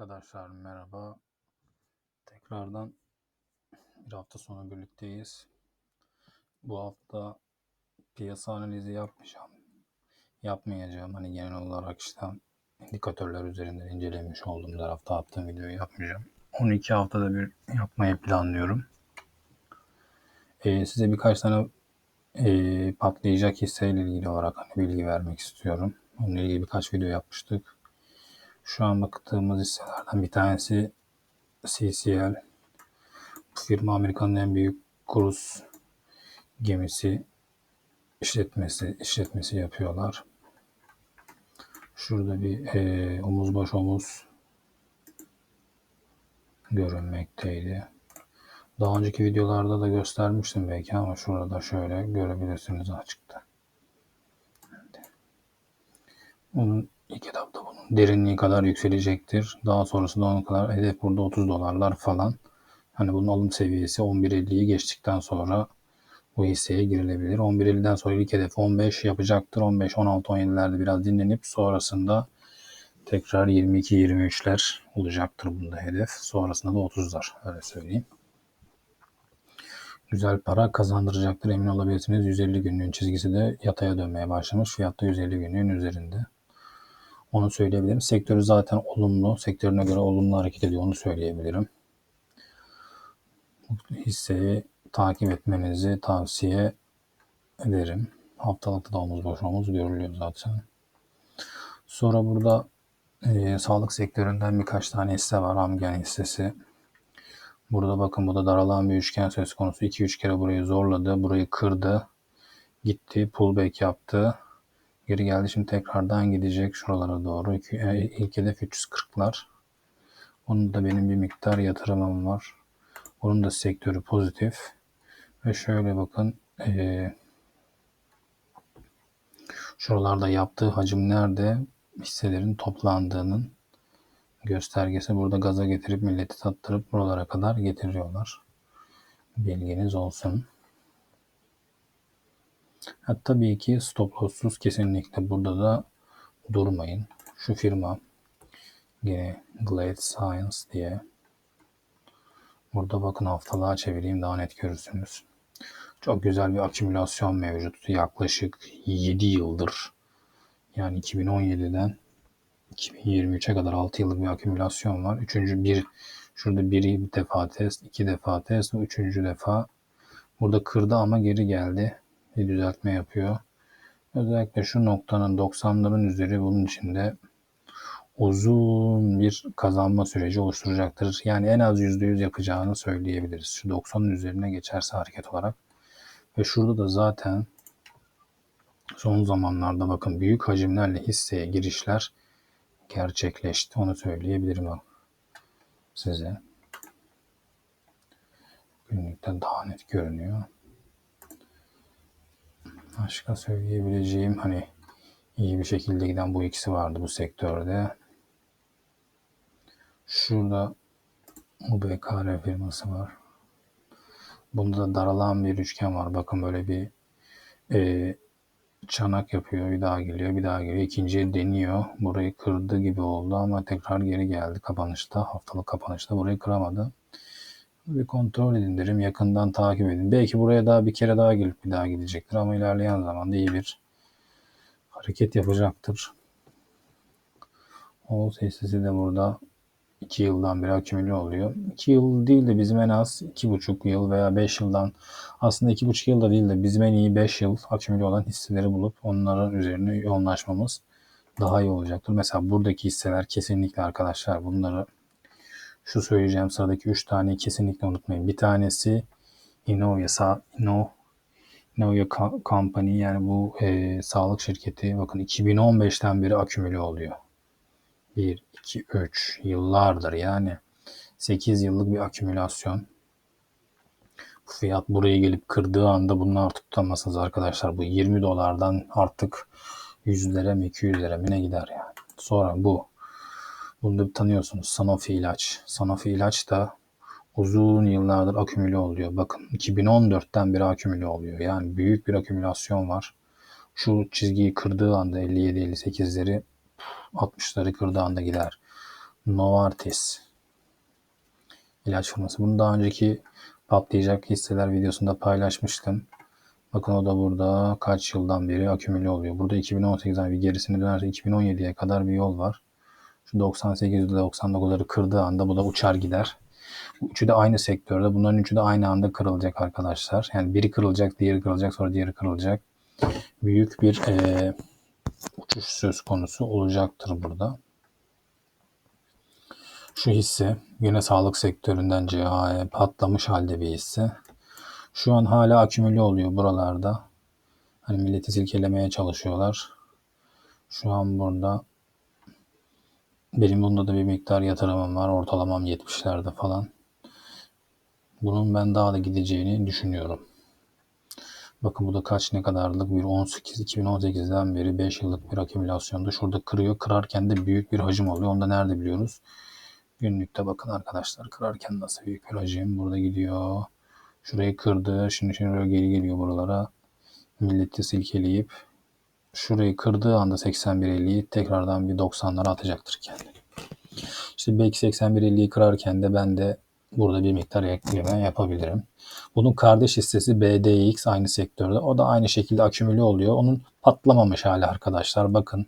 Arkadaşlar merhaba. Tekrardan bir hafta sonu birlikteyiz. Bu hafta piyasa analizi yapmayacağım. Yapmayacağım. Hani genel olarak işte indikatörler üzerinden incelemiş olduğum her hafta attığım videoyu yapmayacağım. 12 haftada bir yapmayı planlıyorum. Ee, size birkaç tane e, patlayacak hisseyle ilgili olarak hani bilgi vermek istiyorum. Onunla ilgili birkaç video yapmıştık. Şu an baktığımız hisselerden bir tanesi CCL. Bu firma Amerika'nın en büyük kruz gemisi işletmesi işletmesi yapıyorlar. Şurada bir e, omuz baş omuz görünmekteydi. Daha önceki videolarda da göstermiştim belki ama şurada şöyle görebilirsiniz açıkta. Onun ilk etapta bunun derinliği kadar yükselecektir. Daha sonrasında onun kadar hedef burada 30 dolarlar falan. Hani bunun alım seviyesi 11.50'yi geçtikten sonra bu hisseye girilebilir. 11.50'den sonra ilk hedef 15 yapacaktır. 15, 16, 17'lerde biraz dinlenip sonrasında tekrar 22-23'ler olacaktır bunda hedef. Sonrasında da 30'lar öyle söyleyeyim. Güzel para kazandıracaktır emin olabilirsiniz. 150 günlüğün çizgisi de yataya dönmeye başlamış. Fiyat da 150 günlüğün üzerinde. Onu söyleyebilirim. Sektörü zaten olumlu. Sektörüne göre olumlu hareket ediyor. Onu söyleyebilirim. Hisseyi takip etmenizi tavsiye ederim. Haftalıkta da omuz boş görülüyor zaten. Sonra burada e, sağlık sektöründen birkaç tane hisse var. Amgen hissesi. Burada bakın bu da daralan bir üçgen söz konusu. 2-3 kere burayı zorladı. Burayı kırdı. Gitti. Pullback yaptı. Geri geldi. Şimdi tekrardan gidecek şuralara doğru. E, ilk hedef 340'lar. Onun da benim bir miktar yatırımım var. Bunun da sektörü pozitif. Ve şöyle bakın. E, şuralarda yaptığı hacim nerede? Hisselerin toplandığının göstergesi. Burada gaza getirip milleti tattırıp buralara kadar getiriyorlar. Bilginiz olsun. Ha, tabii ki stop loss'suz kesinlikle burada da durmayın. Şu firma yine Glade Science diye burada bakın haftalığa çevireyim daha net görürsünüz. Çok güzel bir akümülasyon mevcut. Yaklaşık 7 yıldır yani 2017'den 2023'e kadar 6 yıllık bir akümülasyon var. Üçüncü bir şurada biri bir defa test, iki defa test, üçüncü defa burada kırdı ama geri geldi bir düzeltme yapıyor. Özellikle şu noktanın 90'ların üzeri bunun içinde uzun bir kazanma süreci oluşturacaktır. Yani en az %100 yapacağını söyleyebiliriz. Şu 90'ın üzerine geçerse hareket olarak. Ve şurada da zaten son zamanlarda bakın büyük hacimlerle hisseye girişler gerçekleşti. Onu söyleyebilirim size. Günlükte daha net görünüyor. Başka söyleyebileceğim hani iyi bir şekilde giden bu ikisi vardı bu sektörde. Şurada UBKR firması var. Bunda da daralan bir üçgen var. Bakın böyle bir e, çanak yapıyor. Bir daha geliyor. Bir daha geliyor. İkinciye deniyor. Burayı kırdı gibi oldu ama tekrar geri geldi kapanışta. Haftalık kapanışta burayı kıramadı bir kontrol edin derim. Yakından takip edin. Belki buraya daha bir kere daha gelip bir daha gidecektir ama ilerleyen zamanda iyi bir hareket yapacaktır. O sessizliği de burada 2 yıldan beri akümüle oluyor. 2 yıl değil de bizim en az 2,5 yıl veya 5 yıldan aslında 2,5 yıl da değil de bizim en iyi 5 yıl akümüle olan hisseleri bulup onların üzerine yoğunlaşmamız daha iyi olacaktır. Mesela buradaki hisseler kesinlikle arkadaşlar bunları şu söyleyeceğim sıradaki 3 taneyi kesinlikle unutmayın. Bir tanesi Innovia, Inno, Innovia Company yani bu e, sağlık şirketi bakın 2015'ten beri akümüle oluyor. 1, 2, 3 yıllardır yani 8 yıllık bir akümülasyon. Bu fiyat buraya gelip kırdığı anda bunu artık tutamazsınız arkadaşlar. Bu 20 dolardan artık yüzlere mi 200'lere mi ne gider yani. Sonra bu bunu da tanıyorsunuz. Sanofi ilaç. Sanofi ilaç da uzun yıllardır akümüle oluyor. Bakın 2014'ten beri akümüle oluyor. Yani büyük bir akümülasyon var. Şu çizgiyi kırdığı anda 57-58'leri 60'ları kırdığı anda gider. Novartis ilaç firması. Bunu daha önceki patlayacak hisseler videosunda paylaşmıştım. Bakın o da burada kaç yıldan beri akümüle oluyor. Burada 2018'den bir gerisini dönerse 2017'ye kadar bir yol var. Şu 98 ile 99'ları kırdığı anda bu da uçar gider. Üçü de aynı sektörde. Bunların üçü de aynı anda kırılacak arkadaşlar. Yani biri kırılacak, diğeri kırılacak, sonra diğeri kırılacak. Büyük bir e, uçuş söz konusu olacaktır burada. Şu hisse yine sağlık sektöründen CHE patlamış halde bir hisse. Şu an hala akümüle oluyor buralarda. Hani milleti silkelemeye çalışıyorlar. Şu an burada benim bunda da bir miktar yatırımım var. Ortalamam 70'lerde falan. Bunun ben daha da gideceğini düşünüyorum. Bakın bu da kaç ne kadarlık bir 18 2018'den beri 5 yıllık bir akümülasyonda. Şurada kırıyor. Kırarken de büyük bir hacim oluyor. Onu da nerede biliyoruz? Günlükte bakın arkadaşlar kırarken nasıl büyük bir hacim. Burada gidiyor. Şurayı kırdı. Şimdi şuraya geri geliyor buralara. Milleti silkeleyip şurayı kırdığı anda 81.50'yi tekrardan bir 90'lara atacaktır kendini. İşte belki 81.50'yi kırarken de ben de burada bir miktar ekleme yapabilirim. Bunun kardeş hissesi BDX aynı sektörde. O da aynı şekilde akümüle oluyor. Onun patlamamış hali arkadaşlar. Bakın.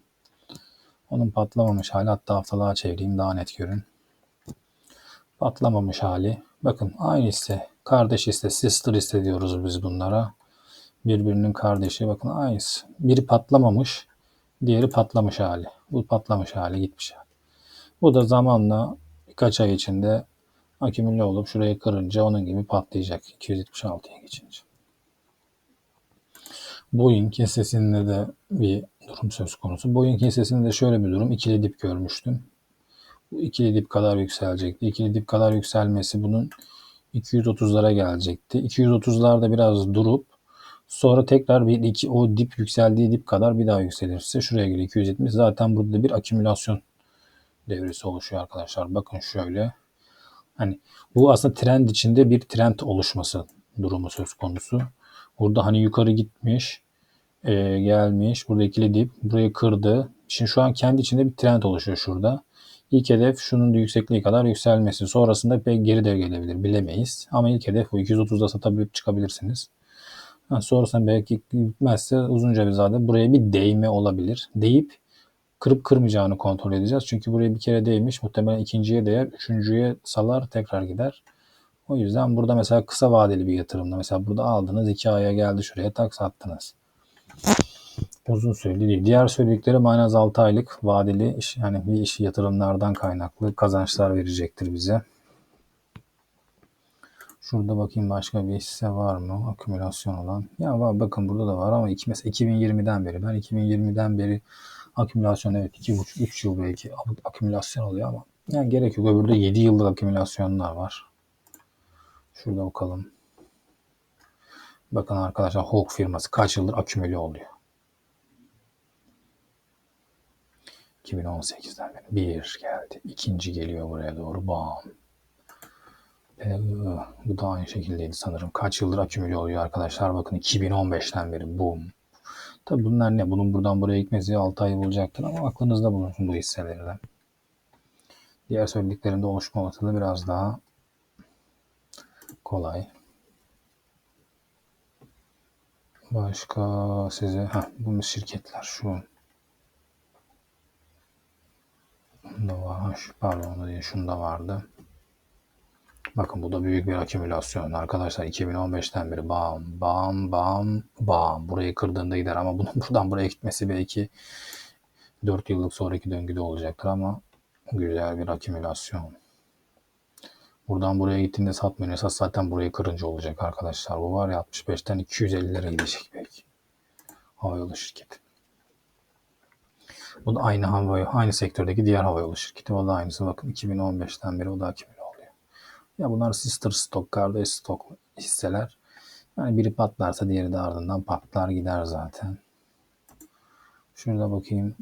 Onun patlamamış hali. Hatta haftalığa çevireyim daha net görün. Patlamamış hali. Bakın aynı hisse. Kardeş hisse. Sister hisse diyoruz biz bunlara. Birbirinin kardeşi. Bakın aynısı. Biri patlamamış. Diğeri patlamış hali. Bu patlamış hali gitmiş. Bu da zamanla birkaç ay içinde akümüle olup şurayı kırınca onun gibi patlayacak 276'ya geçince. Boeing hissesinde de bir durum söz konusu. Boeing hissesinde de şöyle bir durum. ikili dip görmüştüm. Bu ikili dip kadar yükselecekti. İkili dip kadar yükselmesi bunun 230'lara gelecekti. 230'larda biraz durup sonra tekrar bir iki o dip yükseldiği dip kadar bir daha yükselirse şuraya göre 270 zaten burada bir akümülasyon devresi oluşuyor arkadaşlar. Bakın şöyle Hani bu aslında trend içinde bir trend oluşması durumu söz konusu. Burada hani yukarı gitmiş, e, gelmiş, burada ikili dip, burayı kırdı. Şimdi şu an kendi içinde bir trend oluşuyor şurada. İlk hedef şunun da yüksekliği kadar yükselmesi. Sonrasında pek geri de gelebilir bilemeyiz. Ama ilk hedef bu 230'da satabilip çıkabilirsiniz. Ha, sonrasında belki gitmezse uzunca bir zade buraya bir değme olabilir. Deyip kırıp kırmayacağını kontrol edeceğiz. Çünkü buraya bir kere değmiş. Muhtemelen ikinciye değer. Üçüncüye salar tekrar gider. O yüzden burada mesela kısa vadeli bir yatırımda mesela burada aldınız iki aya geldi şuraya tak sattınız. Uzun süreli değil. Diğer söylediklerim en az 6 aylık vadeli iş, yani bir iş yatırımlardan kaynaklı kazançlar verecektir bize. Şurada bakayım başka bir hisse var mı? Akümülasyon olan. Ya var, bakın burada da var ama iki, mesela 2020'den beri. Ben 2020'den beri Akümülasyon evet 2,5-3 yıl belki akümülasyon oluyor ama yani gerek yok. Öbürde 7 yıllık akümülasyonlar var. Şurada bakalım. Bakın arkadaşlar Hawk firması kaç yıldır akümüle oluyor. 2018'den beri. Bir geldi. ikinci geliyor buraya doğru. Bam. Ee, bu da aynı şekildeydi sanırım. Kaç yıldır akümüle oluyor arkadaşlar. Bakın 2015'ten beri. Boom. Tabi bunlar ne? Bunun buradan buraya gitmesi 6 ay bulacaktır ama aklınızda bulunsun bu hisselerden. Diğer söylediklerimde oluşma olasılığı biraz daha kolay. Başka size ha bu şirketler şu Bunda var. Pardon. Şunda vardı. Bakın bu da büyük bir akümülasyon. Arkadaşlar 2015'ten beri bam bam bam bam. Burayı kırdığında gider ama bunun buradan buraya gitmesi belki 4 yıllık sonraki döngüde olacaktır ama güzel bir akümülasyon. Buradan buraya gittiğinde satmayın. Esas zaten burayı kırınca olacak arkadaşlar. Bu var ya 65'ten 250'lere gidecek belki. Havayolu şirketi. Bu da aynı hava, aynı sektördeki diğer havayolu şirketi. O da aynısı. Bakın 2015'ten beri o da akümülasyon. Ya bunlar sister stock, kardeş stock hisseler. Yani biri patlarsa diğeri de ardından patlar gider zaten. Şurada bakayım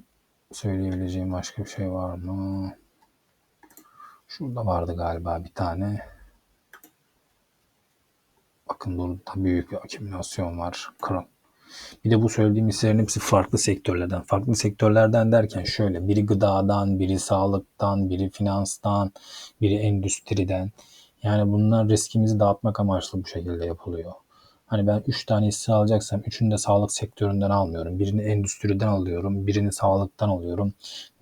söyleyebileceğim başka bir şey var mı? Şurada vardı galiba bir tane. Bakın burada büyük bir akümülasyon var. Bir de bu söylediğim hisselerin hepsi farklı sektörlerden. Farklı sektörlerden derken şöyle biri gıdadan, biri sağlıktan, biri finanstan, biri endüstriden. Yani bunlar riskimizi dağıtmak amaçlı bu şekilde yapılıyor. Hani ben 3 tane hisse alacaksam üçünü de sağlık sektöründen almıyorum. Birini endüstriden alıyorum, birini sağlıktan alıyorum,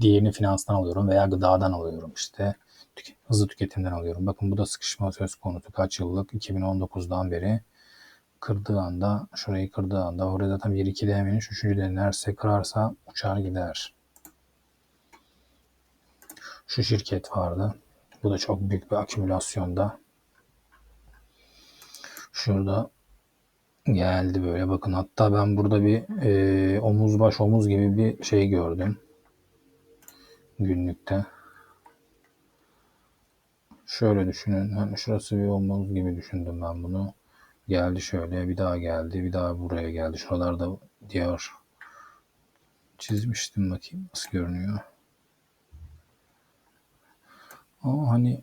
diğerini finanstan alıyorum veya gıdadan alıyorum işte. Hızlı tüketimden alıyorum. Bakın bu da sıkışma söz konusu. Kaç yıllık? 2019'dan beri kırdığı anda, şurayı kırdığı anda orada zaten 1-2 dememiş. Üçüncü denerse kırarsa uçar gider. Şu şirket vardı. Bu da çok büyük bir akümülasyonda. Şurada geldi böyle bakın hatta ben burada bir e, omuz baş omuz gibi bir şey gördüm günlükte. Şöyle düşünün. Hani şurası bir omuz gibi düşündüm ben bunu. Geldi şöyle bir daha geldi bir daha buraya geldi. Şuralarda diğer çizmiştim bakayım nasıl görünüyor. Ama hani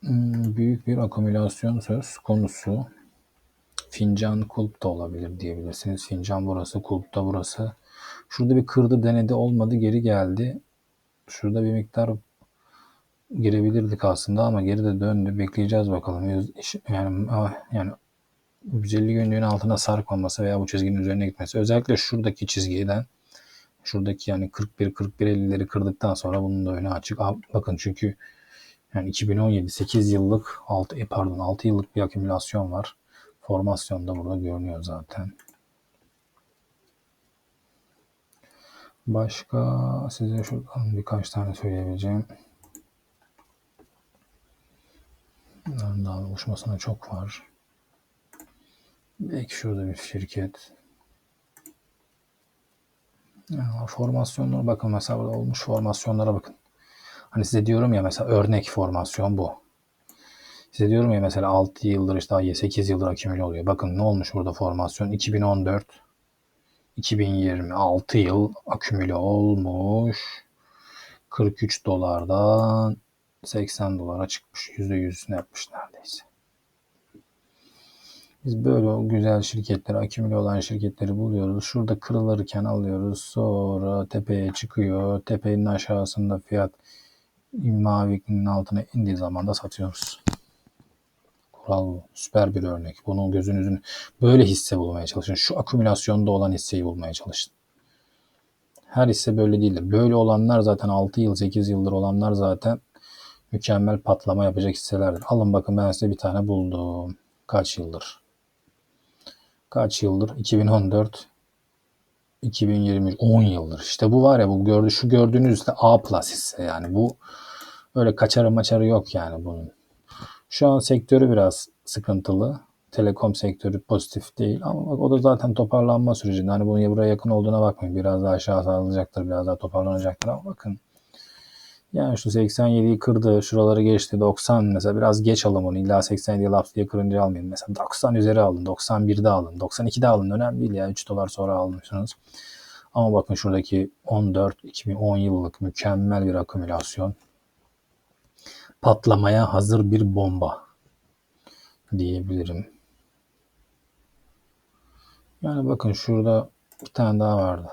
hmm, büyük bir akümülasyon söz konusu. Fincan kulp da olabilir diyebilirsiniz. Fincan burası, kulp da burası. Şurada bir kırdı denedi olmadı geri geldi. Şurada bir miktar girebilirdik aslında ama geri de döndü. Bekleyeceğiz bakalım. Yani yani 150 günlüğün altına sarkmaması veya bu çizginin üzerine gitmesi. Özellikle şuradaki çizgiden şuradaki yani 41 41 50'leri kırdıktan sonra bunun da önü açık. Bakın çünkü yani 2017 8 yıllık 6 e, pardon 6 yıllık bir akümülasyon var. Formasyon da burada görünüyor zaten. Başka size şuradan birkaç tane söyleyebileceğim. Daha oluşmasına çok var. Belki şurada bir şirket. Formasyonlara bakın mesela olmuş formasyonlara bakın. Hani size diyorum ya mesela örnek formasyon bu. Size diyorum ya mesela 6 yıldır işte 8 yıldır akümüle oluyor. Bakın ne olmuş burada formasyon 2014 2026 yıl akümüle olmuş. 43 dolardan 80 dolara çıkmış. %100'üne yapmış neredeyse. Biz böyle güzel şirketleri, akümüle olan şirketleri buluyoruz. Şurada kırılırken alıyoruz. Sonra tepeye çıkıyor. Tepenin aşağısında fiyat mavinin altına indiği zaman da satıyoruz. Kural. Süper bir örnek. Bunu gözünüzün böyle hisse bulmaya çalışın. Şu akümülasyonda olan hisseyi bulmaya çalışın. Her hisse böyle değildir. Böyle olanlar zaten 6 yıl 8 yıldır olanlar zaten mükemmel patlama yapacak hisselerdir. Alın bakın ben size bir tane buldum. Kaç yıldır? Kaç yıldır? 2014 2023 10 yıldır. İşte bu var ya bu gördü şu gördüğünüz işte A plus hisse yani bu öyle kaçarı maçarı yok yani bunun. Şu an sektörü biraz sıkıntılı. Telekom sektörü pozitif değil ama bak o da zaten toparlanma sürecinde. Hani bunun buraya yakın olduğuna bakmayın. Biraz daha aşağı sarılacaktır, biraz daha toparlanacaktır ama bakın yani şu 87'yi kırdı, şuraları geçti. 90 mesela biraz geç alın onu. İlla 87'yi laf diye kırınca almayın. Mesela 90 üzeri alın, 91'de alın, 92'de alın. Önemli değil ya. 3 dolar sonra almışsınız. Ama bakın şuradaki 14 2010 yıllık mükemmel bir akümülasyon. Patlamaya hazır bir bomba diyebilirim. Yani bakın şurada bir tane daha vardı.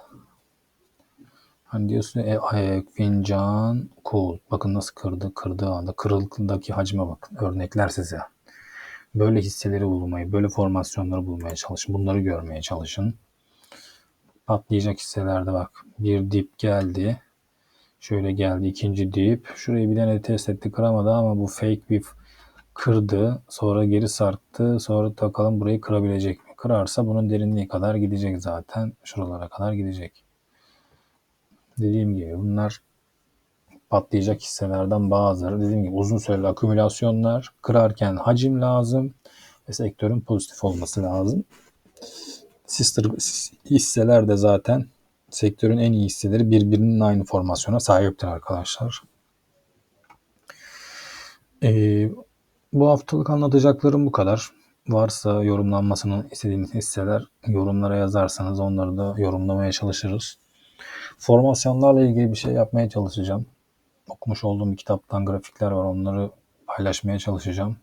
Hani diyorsun ev ayak, fincan, kol. Bakın nasıl kırdı. Kırdığı anda kırıldaki hacme bakın. Örnekler size. Böyle hisseleri bulmayı, böyle formasyonları bulmaya çalışın. Bunları görmeye çalışın. Patlayacak hisselerde bak. Bir dip geldi. Şöyle geldi ikinci dip. Şurayı bir tane test etti kıramadı ama bu fake bir kırdı. Sonra geri sarktı. Sonra takalım burayı kırabilecek mi? Kırarsa bunun derinliği kadar gidecek zaten. Şuralara kadar gidecek. Dediğim gibi bunlar patlayacak hisselerden bazıları. Dediğim gibi uzun süreli akümülasyonlar, kırarken hacim lazım ve sektörün pozitif olması lazım. Sister hisseler de zaten sektörün en iyi hisseleri birbirinin aynı formasyona sahiptir arkadaşlar. Ee, bu haftalık anlatacaklarım bu kadar. Varsa yorumlanmasını istediğiniz hisseler yorumlara yazarsanız onları da yorumlamaya çalışırız. Formasyonlarla ilgili bir şey yapmaya çalışacağım. Okumuş olduğum bir kitaptan grafikler var. Onları paylaşmaya çalışacağım.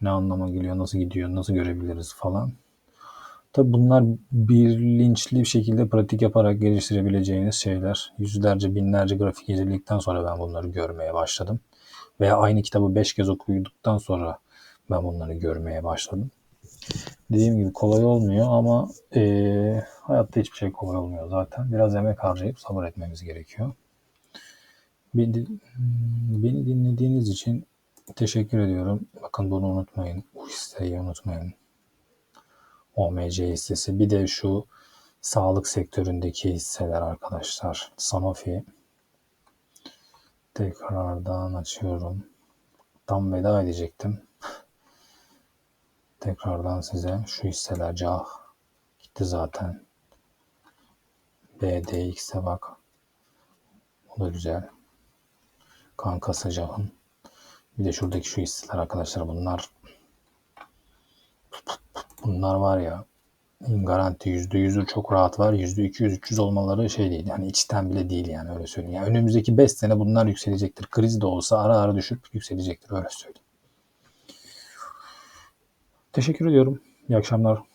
Ne anlama geliyor, nasıl gidiyor, nasıl görebiliriz falan. Tabi bunlar bilinçli bir şekilde pratik yaparak geliştirebileceğiniz şeyler. Yüzlerce binlerce grafik inceledikten sonra ben bunları görmeye başladım. Veya aynı kitabı 5 kez okuduktan sonra ben bunları görmeye başladım. Dediğim gibi kolay olmuyor ama eee, hayatta hiçbir şey kolay olmuyor zaten. Biraz emek harcayıp sabır etmemiz gerekiyor. Beni, beni dinlediğiniz için teşekkür ediyorum. Bakın bunu unutmayın. Bu hisseyi unutmayın. OMC hissesi. Bir de şu sağlık sektöründeki hisseler arkadaşlar. Sanofi. Tekrardan açıyorum. Tam veda edecektim. Tekrardan size şu hisseler CAH gitti zaten. BDX'e bak. O da güzel. Kankası CAH'ın. Bir de şuradaki şu hisseler arkadaşlar bunlar bunlar var ya garanti %100'ü çok rahat var. %200-300 olmaları şey değil. Yani içten bile değil yani öyle söyleyeyim. Yani önümüzdeki 5 sene bunlar yükselecektir. Kriz de olsa ara ara düşüp yükselecektir öyle söyleyeyim. Teşekkür ediyorum. İyi akşamlar.